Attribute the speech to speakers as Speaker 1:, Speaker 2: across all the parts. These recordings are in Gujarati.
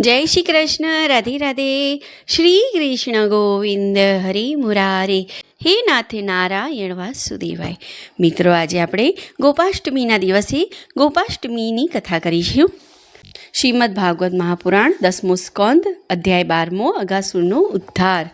Speaker 1: જય શ્રી કૃષ્ણ, રાધે રાધે. શ્રી કૃષ્ણ ગોવિંદ, હરિ મુરારે. હે નાથે નારાયણ વાસુદેવાય. મિત્રો, આજે આપણે ગોપાષ્ટમીના દિવસે ગોપાષ્ટમીની કથા કરીશું. શ્રીમદ ભાગવત મહાપુરાણ દસમો સ્કંદ, અધ્યાય બારમો, અગાસુરનો ઉદ્ધાર.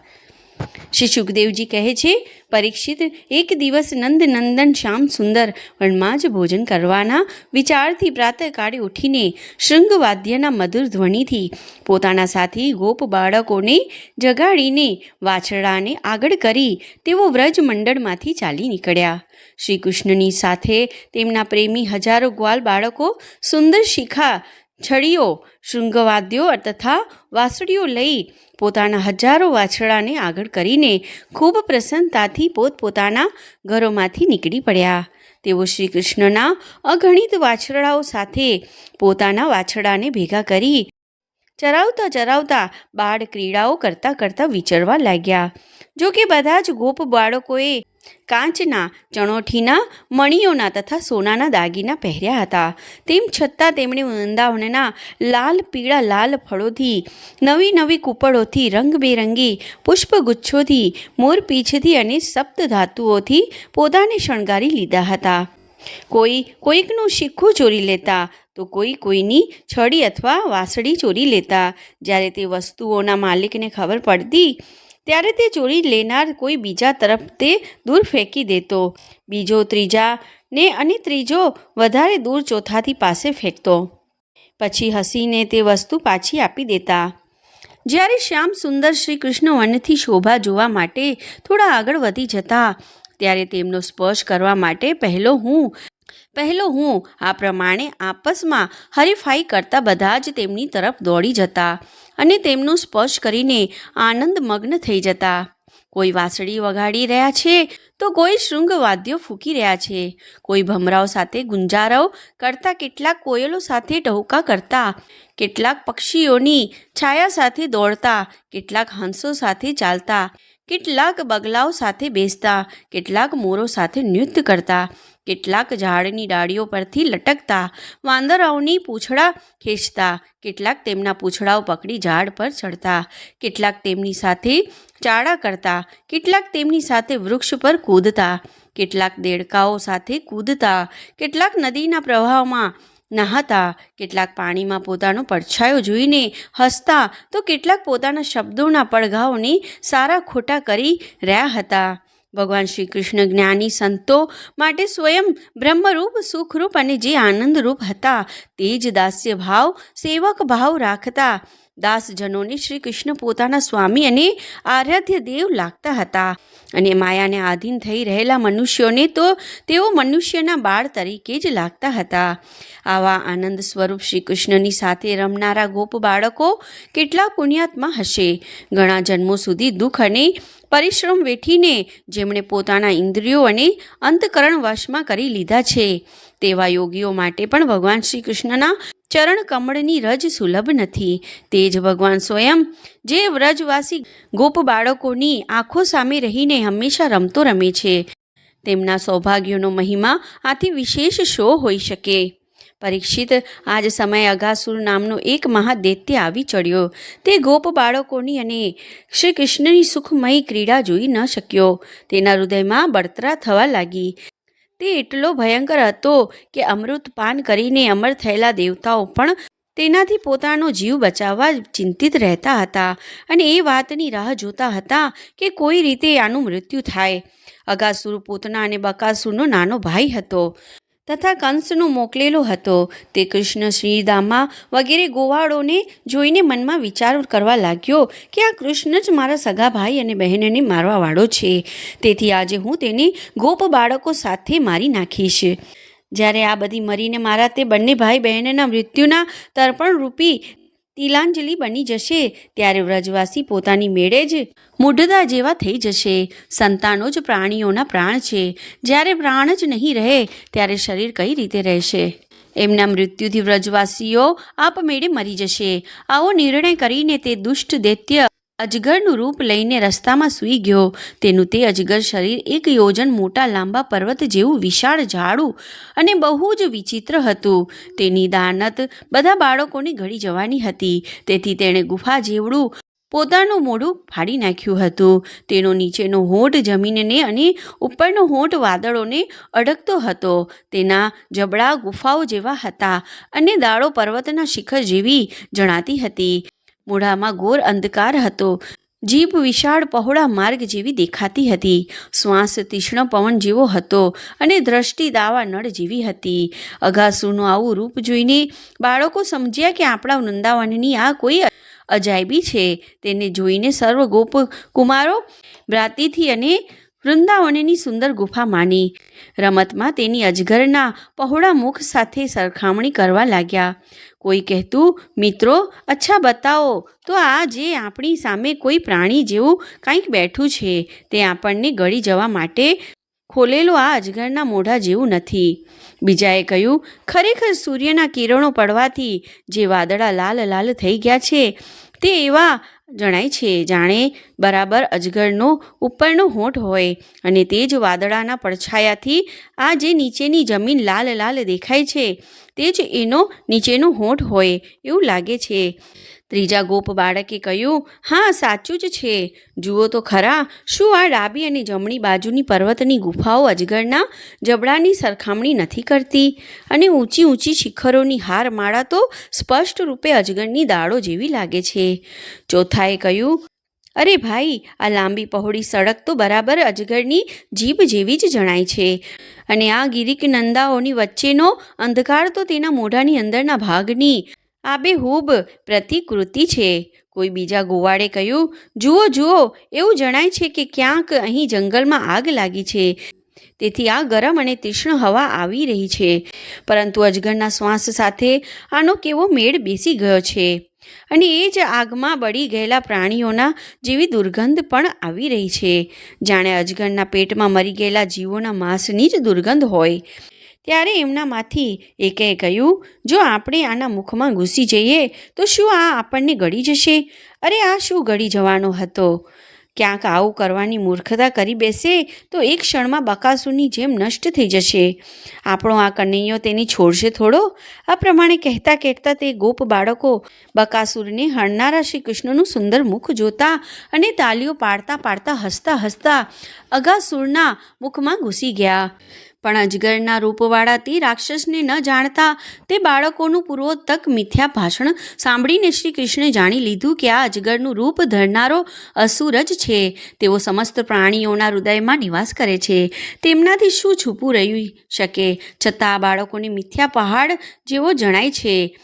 Speaker 1: શ્રી સુખદેવજી કહે છે, પરીક્ષિત એક દિવસ નંદ નંદન શ્યામ સુંદર વનમાં જ ભોજન કરવાના વિચારથી પ્રાતઃકાળે ઉઠીને શૃંગવાદ્યના મધુર ધ્વનિથી પોતાના સાથી ગોપ બાળકોને જગાડીને વાછરડાને આગળ કરી તેઓ વ્રજ મંડળમાંથી ચાલી નીકળ્યા. શ્રી કૃષ્ણની સાથે તેમના પ્રેમી હજારો ગ્વાલ બાળકો સુંદર શિખા છડીઓ, શૃંગવાદ્યો તથા વાસળીઓ લઈ પોતાના હજારો વાછડાને આગળ કરીને ખૂબ પ્રસન્નતાથી પોતપોતાના ઘરોમાંથી નીકળી પડ્યા. તેઓ શ્રી કૃષ્ણના અગણિત વાછરડાઓ સાથે પોતાના વાછરડાને ભેગા કરી ચરાવતા ચરાવતા બાળ ક્રીડાઓ કરતાં કરતાં વિચરવા લાગ્યા. જો કે બધા જ ગોપ બાળકોએ કાંચના, ચણોઠીના, મણીઓના તથા સોનાના દાગીના પહેર્યા હતા. તેમ છતાં તેમણે વૃંદાવનના લાલ પીળા લાલ ફળોથી, નવી નવી કૂપળોથી, રંગબેરંગી પુષ્પગુચ્છોથી, મોરપીંછથી અને સપ્ત ધાતુઓથી પોતાને શણગારી લીધા હતા. કોઈ કોઈકનું શીખું ચોરી લેતા, તો કોઈ કોઈની છડી અથવા વાસળી ચોરી લેતા. જ્યારે તે વસ્તુઓના માલિકને ખબર પડતી, ત્યારે તે ચોરી લેનાર કોઈ બીજા તરફ તે દૂર ફેંકી દેતો. બીજો ત્રીજા ને અને ત્રીજો વધારે દૂર ચોથાથી પાસે ફેંકતો. પછી હસીને તે વસ્તુ પાછી આપી દેતા. જ્યારે શ્યામ સુંદર શ્રી કૃષ્ણ વનથી શોભા જોવા માટે થોડા આગળ વધી જતા ત્યારે તેમનો સ્પર્શ કરવા માટે પહેલો હું પહેલો હું, આ પ્રમાણે આપસમાં હરીફાઈ કરતા બધા જ તેમની તરફ દોડી જતા અને તેમનું સ્પર્શ કરીને આનંદમગ્ન થઈ જતા. કોઈ વાંસળી વગાડી રહ્યા છે, તો કોઈ શૃંગવાદ્યો ફૂંકી રહ્યા છે. કોઈ ભમરાઓ સાથે ગુંજારવ કરતા કેટલાક કોયલો સાથે ટહુકા કરતા, કેટલાક પક્ષીઓની છાયા સાથે દોડતા, કેટલાક હંસો સાથે ચાલતા કેટલાક બગલાઓ સાથે બેસતા, કેટલાક મોરો સાથે નૃત્ય કરતા, કેટલાક ઝાડની ડાળીઓ પરથી લટકતા, વાંદરાઓની પૂંછડા ખેંચતા, કેટલાક તેમના પૂંછડાઓ પકડી ઝાડ પર ચડતા, કેટલાક તેમની સાથે ચાળા કરતા, કેટલાક તેમની સાથે વૃક્ષ પર કૂદતા, કેટલાક દેડકાઓ સાથે કૂદતા, કેટલાક નદીના પ્રવાહમાં નહાતા, કેટલાક પાણીમાં પોતાનો પડછાયો જોઈને હસતા તો કેટલાક પોતાના શબ્દોના પડઘાઓને સારા ખોટા કરી રહ્યા હતા. ભગવાન શ્રી કૃષ્ણ જ્ઞાની સંતો માટે સ્વયં બ્રહ્મરૂપ, સુખરૂપ અને જે આનંદરૂપ હતા, તે જ દાસ્ય ભાવ સેવક ભાવ રાખતા દાસજનોને શ્રી કૃષ્ણ પોતાના સ્વામી અને આરાધ્ય દેવ લાગતા હતા. અને માયાને આધીન થઈ રહેલા મનુષ્યોને તો તેઓ મનુષ્યના બાળ તરીકે જ લાગતા હતા. આવા આનંદ સ્વરૂપ શ્રી કૃષ્ણની સાથે રમનારા ગોપ બાળકો કેટલા પુણ્યાત્મા હશે. ઘણા જન્મો સુધી દુઃખ અને પરિશ્રમ વેઠીને જેમણે પોતાના ઇન્દ્રિયો અને અંતકરણ વશમાં કરી લીધા છે. તેવા યોગીઓ માટે પણ ભગવાન શ્રી કૃષ્ણના ચરણ કમળની રજ સુલભ નથી. તે જ ભગવાન સ્વયં, જે વ્રજવાસી ગોપ બાળકોની આંખો સામે રહીને હંમેશા રમતો રમે છે. તેમના સૌભાગ્યોનો મહિમા આથી વિશેષ શો હોઈ શકે. પરીક્ષિત, આજ સમયે અગાસુર નામનો એક મહાદૈત્ય આવી ચડ્યો. તે ગોપ બાળકોની અને શ્રી કૃષ્ણની સુખમય ક્રીડા જોઈ ન શક્યો. તેના હૃદયમાં બળતરા થવા લાગી. તે એટલો ભયંકર હતો કે અમૃત પાન કરીને અમર થયેલા દેવતાઓ પણ તેનાથી પોતાનો જીવ બચાવવા ચિંતિત રહેતા હતા અને એ વાતની રાહ જોતા હતા કે કોઈ રીતે આનું મૃત્યુ થાય. અગાસુર પોતના અને બકાસુરનો નાનો ભાઈ હતો. તથા કંસનો મોકલેલો હતો. તે કૃષ્ણ શ્રીદામા વગેરે ગોવાળોને જોઈને મનમાં વિચાર કરવા લાગ્યો કે આ કૃષ્ણ જ મારા સગા ભાઈ અને બહેનને મારવાવાળો છે. તેથી આજે હું તેને ગોપ બાળકો સાથે મારી નાખીશ. જ્યારે આ બધી મરીને મારા તે બંને ભાઈ બહેનના મૃત્યુના તર્પણ રૂપી તિલાંજલિ બની જશે. ત્યારે વ્રજવાસી પોતાની મેળે જ મૂઢદા જેવા થઈ જશે. સંતાનો જ પ્રાણીઓના પ્રાણ છે. જ્યારે પ્રાણ જ નહીં રહે, ત્યારે શરીર કઈ રીતે રહેશે? એમના મૃત્યુથી વ્રજવાસીઓ આપમેળે મરી જશે. આવો નિર્ણય કરીને તે દુષ્ટ દૈત્ય અજગરનું રૂપ લઈને રસ્તામાં સૂઈ ગયો. તેનું તે અજગર શરીર એક યોજન મોટા લાંબા પર્વત જેવું વિશાળ ઝાડું અને બહુ જ વિચિત્ર હતું. તેની દાનત બધા બાળકોને ઘડી જવાની હતી. તેથી તેણે ગુફા જેવડું પોતાનું મોઢું ફાડી નાખ્યું હતું. તેનો નીચેનો હોઠ જમીનને અને ઉપરનો હોઠ વાદળોને અડકતો હતો. તેના જબડા ગુફાઓ જેવા હતા અને દાળો પર્વતના શિખર જેવી જણાતી હતી. મોઢામાં ઘોર અંધકાર હતો. જીભ વિશાળ પહોળા માર્ગ જેવી દેખાતી હતી. શ્વાસ તીક્ષ્ણ પવન જેવો હતો અને દ્રષ્ટિ દાવા નળ જેવી હતી. અઘાસુનું આવું રૂપ જોઈને બાળકો સમજ્યા કે આપણા વૃંદાવનની આ કોઈ અજાયબી છે. તેને જોઈને સર્વ ગોપ કુમારો, ભ્રાતિથી અને વૃંદાવનની સુંદર ગુફા માની. રમતમાં તેની અજગરના પહોળા મુખ સાથે સરખામણી કરવા લાગ્યા. કોઈ કહેતું, મિત્રો, અચ્છા બતાવો, તો આ જે આપણી સામે કોઈ પ્રાણી જેવું કંઈક બેઠું છે, તે આપણને ગળી જવા માટે ખોલેલો આ અજગરના મોઢા જેવું નથી. બીજાએ કહ્યું, ખરેખર સૂર્યના કિરણો પડવાથી જે વાદળા લાલ લાલ થઈ ગયા છે, તે એવા જણાય છે. જાણે બરાબર અજગરનો ઉપરનો હોઠ હોય અને તે જ વાદળાના પડછાયાથી આ જે નીચેની જમીન લાલ લાલ દેખાય છે, તે જ એનો નીચેનો હોઠ હોય એવું લાગે છે. ત્રીજા ગોપ બાળકે કહ્યું, હા, સાચું જ છે. જુઓ તો ખરા, શું આ ડાબી અને જમણી બાજુની પર્વતની ગુફાઓ અજગરના જબડાની સરખામણી નથી કરતી? અને ઊંચી ઊંચી શિખરોની હાર માળા તો સ્પષ્ટ રૂપે અજગરની દાળો જેવી લાગે છે. ચોથાએ કહ્યું, અરે ભાઈ, આ લાંબી પહોળી સડક તો બરાબર અજગરની જીભ જેવી જ જણાય છે. અને આ ગિરિક નંદાઓની વચ્ચેનો અંધકાર તો તેના મોઢાની અંદરના ભાગની આબેહૂબ પ્રતિકૃતિ છે. કોઈ બીજા ગોવાળે કહ્યું, જુઓ જુઓ, એવું જણાય છે કે ક્યાંક અહીં જંગલમાં આગ લાગી છે. તેથી આ ગરમ અને તીક્ષ્ણ હવા આવી રહી છે. પરંતુ અજગરના શ્વાસ સાથે આનો કેવો મેળ બેસી ગયો છે. અને એ જ આગમાં બળી ગયેલા પ્રાણીઓના જેવી દુર્ગંધ પણ આવી રહી છે. જાણે અજગરના પેટમાં મરી ગયેલા જીવોના માંસની જ દુર્ગંધ હોય. ત્યારે એમનામાંથી એકે કહ્યું, જો આપણે આના મુખમાં ઘૂસી જઈએ, તો શું આ આપણને ગળી જશે? અરે, આ શું ગળી જવાનો હતો? ક્યાંક આવું કરવાની મૂર્ખતા કરી બેસે, તો એક ક્ષણમાં બકાસુરની જેમ નષ્ટ થઈ જશે. આપણો આ કનૈયો તેની છોડશે થોડો? આ પ્રમાણે કહેતા કહેતા તે ગોપ બાળકો બકાસુરને હણનારા શ્રી કૃષ્ણનું સુંદર મુખ જોતા અને તાલીઓ પાડતા પાડતા હસતા હસતા અગાસુરના મુખમાં ઘૂસી ગયા. પણ અજગરના રૂપવાળા તે રાક્ષસને ન જાણતા તે બાળકોનું પૂર્વોત્તક મિથ્યા ભાષણ સાંભળીને શ્રી કૃષ્ણે જાણી લીધું કે આ અજગરનું રૂપ ધરનારો અસુર જ છે. તેઓ સમસ્ત પ્રાણીઓના હૃદયમાં નિવાસ કરે છે. તેમનાથી શું છૂપું રહી શકે? છતાં આ બાળકોને મિથ્યા પહાડ જેવો જણાય છે.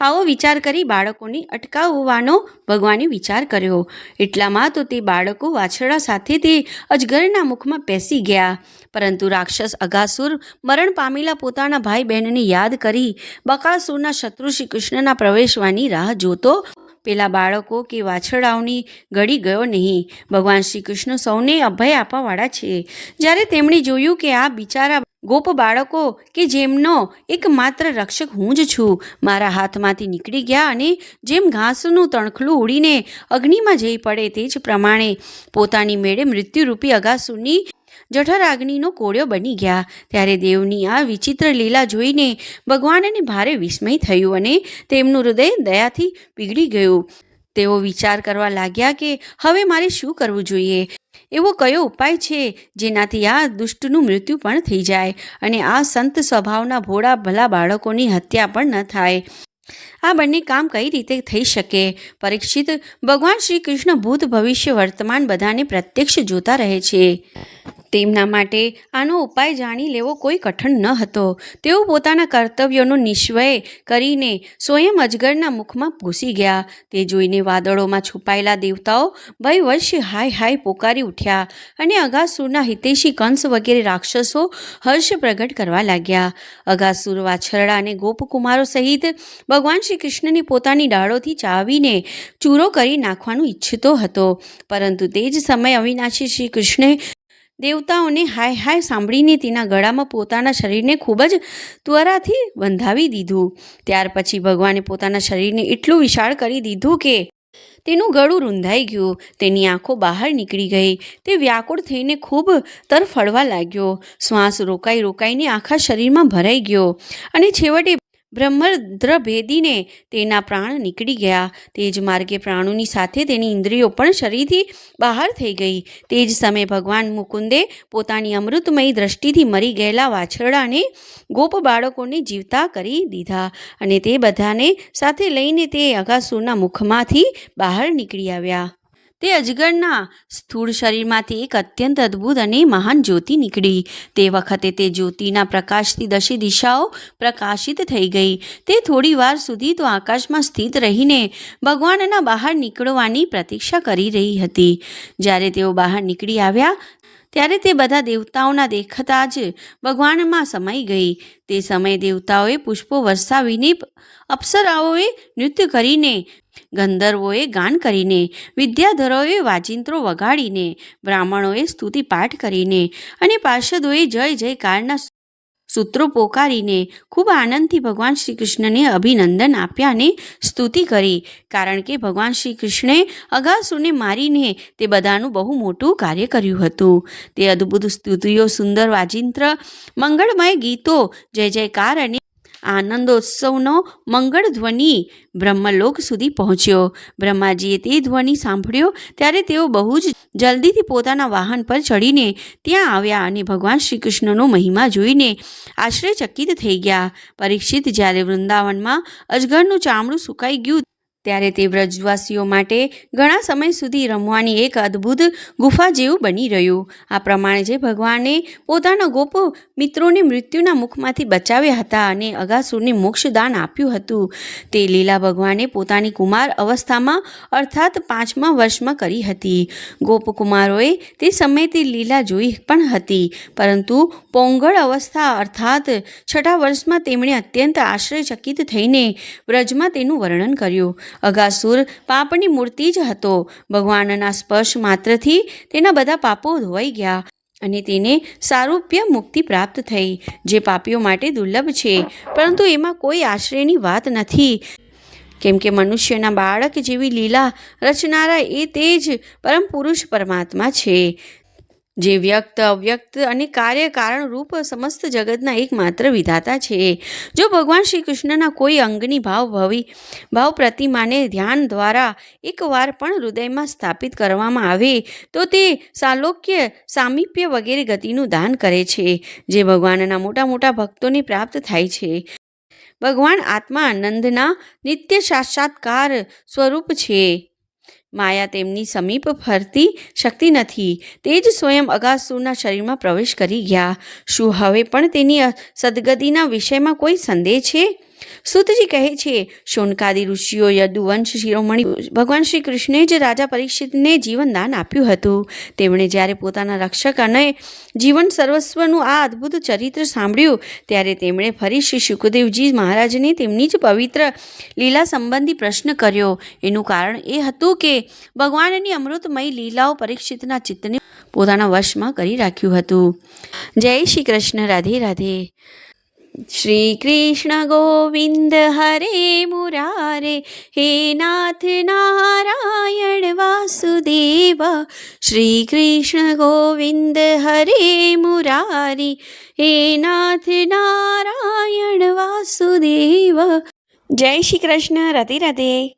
Speaker 1: આવો વિચાર કરી બાળકોને અટકાવવાનો ભગવાને વિચાર કર્યો. એટલામાં તો તે બાળકો વાછરડા સાથે તે અજગરના મુખમાં પેસી ગયા. પરંતુ રાક્ષસ અગાસુર મરણ પામેલા પોતાના ભાઈ બહેનને યાદ કરી બકાસુરના શત્રુ શ્રી કૃષ્ણના પ્રવેશવાની રાહ જોતો પેલા બાળકો કે વાછડાઓની ગળી ગયો નહીં. ભગવાન શ્રી કૃષ્ણ સૌને અભય આપવાવાળા છે. જ્યારે તેમણે જોયું કે આ બિચારા ગોપ બાળકો કે જેમનો એકમાત્ર રક્ષક હું જ છું, મારા હાથમાંથી નીકળી ગયા અને જેમ ઘાસનું તણખલું ઉડીને અગ્નિમાં જઈ પડે તે જ પ્રમાણે પોતાની મેળે મૃત્યુરૂપી અગાસુરની જઠરાગ્નિનો કોળિયો બની ગયા. ત્યારે દેવની આ વિચિત્ર લીલા જોઈને ભગવાનને ભારે વિસ્મય થયું અને તેમનું હૃદય દયાથી પીગળી ગયું. તેઓ વિચાર કરવા લાગ્યા કે હવે મારે શું કરવું જોઈએ? એવો કયો ઉપાય છે જેનાથી આ દુષ્ટનું મૃત્યુ પણ થઈ જાય અને આ સંત સ્વભાવના ભોળા ભલા બાળકોની હત્યા પણ ન થાય? આ બંને કામ કઈ રીતે થઈ શકે? પરીક્ષિત ભગવાન શ્રી કૃષ્ણ ભૂત ભવિષ્ય વર્તમાન બધાને પ્રત્યક્ષ જોતા રહે છે. તેમના માટે આનો ઉપાય જાણી લેવો કોઈ કઠણ ન હતો. તેઓ પોતાના કર્તવ્યોનો નિશ્વય કરીને સ્વયં અજગરના મુખમાં ઘૂસી ગયા. તે જોઈને વાદળોમાં છુપાયેલા દેવતાઓ ભયવશ હાય હાય પોકારી ઉઠ્યા અને અગાસુરના હિતેશી કંસ વગેરે રાક્ષસો હર્ષ પ્રગટ કરવા લાગ્યા. અગાસુર વાછરડા અને ગોપકુમારો સહિત ભગવાન શ્રી કૃષ્ણને પોતાની ડાળોથી ચાવીને ચૂરો કરી નાખવાનું ઈચ્છતો હતો. પરંતુ તે જ સમયે અવિનાશી શ્રી કૃષ્ણે દેવતાઓને હાય હાય સાંભળીને તેના ગળામાં પોતાના શરીરને ખૂબ જ ત્વરાથી બંધાવી દીધું. ત્યાર પછી ભગવાને પોતાના શરીરને એટલું વિશાળ કરી દીધું કે તેનું ગળું રૂંધાઈ ગયું. તેની આંખો બહાર નીકળી ગઈ. તે વ્યાકુળ થઈને ખૂબ તરફડવા લાગ્યો. શ્વાસ રોકાઈ રોકાઈને આખા શરીરમાં ભરાઈ ગયો અને છેવટે બ્રહ્મદ્ર ભેદીને તેના પ્રાણ નીકળી ગયા. તે જ માર્ગે પ્રાણોની સાથે તેની ઇન્દ્રિયો પણ શરીરથી બહાર થઈ ગઈ. તે જ સમયે ભગવાન મુકુંદે પોતાની અમૃતમયી દ્રષ્ટિથી મરી ગયેલા વાછરડાને ગોપ બાળકોને જીવતા કરી દીધા અને તે બધાને સાથે લઈને તે અગાસુરના મુખમાંથી બહાર નીકળી આવ્યા. તે અજગરના સ્થૂળ શરીરમાંથી એક અત્યંત અદ્ભુત અને મહાન જ્યોતિ નીકળી. તે વખતે તે જ્યોતિના પ્રકાશથી દશી દિશાઓ પ્રકાશિત થઈ ગઈ. તે થોડી વાર સુધી તો આકાશમાં સ્થિત રહીને ભગવાનના બહાર નીકળવાની પ્રતીક્ષા કરી રહી હતી. જ્યારે તેઓ બહાર નીકળી આવ્યા ત્યારે તે બધા દેવતાઓના દેખતા જ ભગવાનમાં સમાઈ ગઈ. તે સમયે દેવતાઓએ પુષ્પો વરસાવીને અપ્સરાઓએ નૃત્ય કરીને, ગંધર્વોએ ગાન કરીને, વિદ્યાધરોએ વાજિંત્રો વગાડીને, બ્રાહ્મણોએ સ્તુતિ પાઠ કરીને અને પાર્ષદોએ જય જયકારના સૂત્રો પોકારીને ખૂબ આનંદથી ભગવાન શ્રી કૃષ્ણને અભિનંદન આપ્યા અને સ્તુતિ કરી. કારણ કે ભગવાન શ્રી કૃષ્ણે અગાસુરને મારીને તે બધાનું બહુ મોટું કાર્ય કર્યું હતું. તે અદ્ભુત સ્તુતિઓ, સુંદર વાજિંત્ર, મંગળમય ગીતો, જય જયકાર અને આનંદોત્સવનો મંગળ ધ્વનિ બ્રહ્મલોક સુધી પહોંચ્યો. બ્રહ્માજીએ તે ધ્વનિ સાંભળ્યો ત્યારે તેઓ બહુ જ જલ્દીથી પોતાના વાહન પર ચડીને ત્યાં આવ્યા અને ભગવાન શ્રી કૃષ્ણનો મહિમા જોઈને આશ્ચર્યચકિત થઈ ગયા. પરીક્ષિત જ્યારે વૃંદાવનમાં અજગરનું ચામડું સુકાઈ ગયું ત્યારે તે વ્રજવાસીઓ માટે ઘણા સમય સુધી રમવાની એક અદ્ભુત ગુફા જેવું બની રહ્યું. આ પ્રમાણે જે ભગવાને પોતાના ગોપ મિત્રોને મૃત્યુના મુખમાંથી બચાવ્યા હતા અને અગાસુરને મોક્ષદાન આપ્યું હતું, તે લીલા ભગવાને પોતાની કુમાર અવસ્થામાં અર્થાત પાંચમા વર્ષમાં કરી હતી. ગોપકુમારોએ તે સમયે તે લીલા જોઈ પણ હતી, પરંતુ પોંગળ અવસ્થા અર્થાત છઠ્ઠા વર્ષમાં તેમણે અત્યંત આશ્ચર્યચકિત થઈને વ્રજમાં તેનું વર્ણન કર્યું. અગાસુર પાપની મૂર્તિ જ હતો. ભગવાનના સ્પર્શ માત્રથી તેના બધા પાપો ધોવાઈ ગયા અને તેને સારૂપ્ય મુક્તિ પ્રાપ્ત થઈ, જે પાપીઓ માટે દુર્લભ છે. પરંતુ એમાં કોઈ આશ્રયની વાત નથી. કેમ કે મનુષ્યના બાળક જેવી લીલા રચનારા એ તે જ પરમ પુરુષ પરમાત્મા છે. જે વ્યક્ત, અવ્યક્ત અને કાર્ય કારણ રૂપ સમસ્ત જગતના એકમાત્ર વિધાતા છે જો ભગવાન શ્રી કૃષ્ણના કોઈ અંગની ભાવ ભવી, ભાવ પ્રતિમાને ધ્યાન દ્વારા એકવાર પણ હૃદયમાં સ્થાપિત કરવામાં આવે, તો તે સાલોક્ય, સામીપ્ય વગેરે ગતિનું દાન કરે છે, જે ભગવાનના મોટા મોટા ભક્તોને પ્રાપ્ત થાય છે. ભગવાન આત્મા આનંદના નિત્ય સાક્ષાત્કાર સ્વરૂપ છે. માયા તેમની સમીપ ફરતી શક્તિ નથી. તે જ સ્વયં અગાસુરના શરીરમાં પ્રવેશ કરી ગયા. શું હવે પણ તેની સદગતિના વિષયમાં કોઈ સંદેહ છે? સુતજી કહે છે શોનકાદી ઋષિઓ યદુવંશ શિરોમણી ભગવાન શ્રી કૃષ્ણે જ રાજા પરીક્ષિતને જીવનદાન આપ્યું હતું. તેમણે જ્યારે પોતાના રક્ષક અને જીવન સર્વસ્વનું આ અદ્ભુત ચરિત્ર સાંભળ્યું, ત્યારે તેમણે ફરી શ્રી સુખદેવજી મહારાજને તેમની જ પવિત્ર લીલા સંબંધી પ્રશ્ન કર્યો. એનું કારણ એ હતું કે ભગવાનની અમૃતમય લીલાઓ પરીક્ષિતના ચિત્તને પોતાના વશમાં કરી રાખ્યું હતું. જય શ્રી કૃષ્ણ, રાધે રાધે. ગોવિંદ હરે મુરારે, હે નાથ નારાયણ વાસુદેવ શ્રી કૃષ્ણ ગોવિંદ હરે મુરારી, હે નાથ નારાયણ વાસુદેવ. જય શ્રી કૃષ્ણ રતિ રાધે.